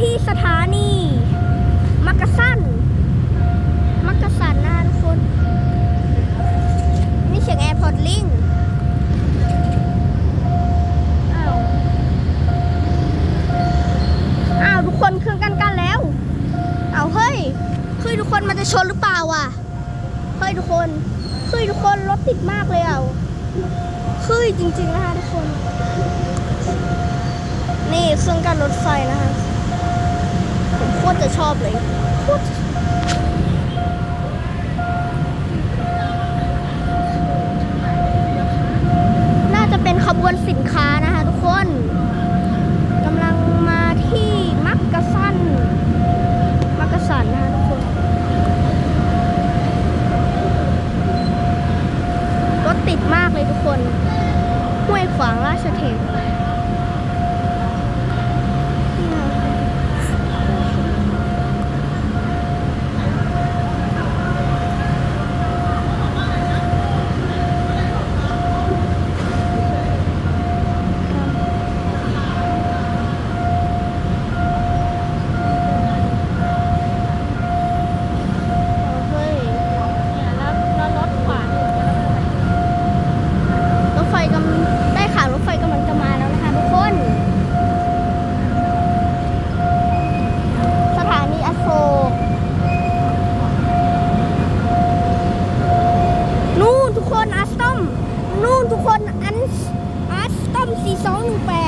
ที่สถานีมักกะสันมักกะสันนะทุกคน นี่เสียงแอร์พอร์ตลิงอ้าวอ้าวทุกคนเครื่องกันกันแล้ว เอาเฮ้ยเฮ้ยทุกคนมันจะชนหรือเปล่าอะเฮ้ยทุกคนเฮ้ยทุกคนรถติดมากเลยอะเฮ้ยจริงๆนะคะทุกคน นี่เครื่องกันรถไฟนะคะ ตรจะชอบเลยโคตรน่าจะเป็นขบวนสินค้านะคะทุกคนกำลังมาที่มักกะสันมักกะสันนะคะทุกคน รถติดมากเลยทุกคนห้วยขวางราชเทวี ทุกคนอันอาร์ตต้อมสี่สองหนึ่งแปด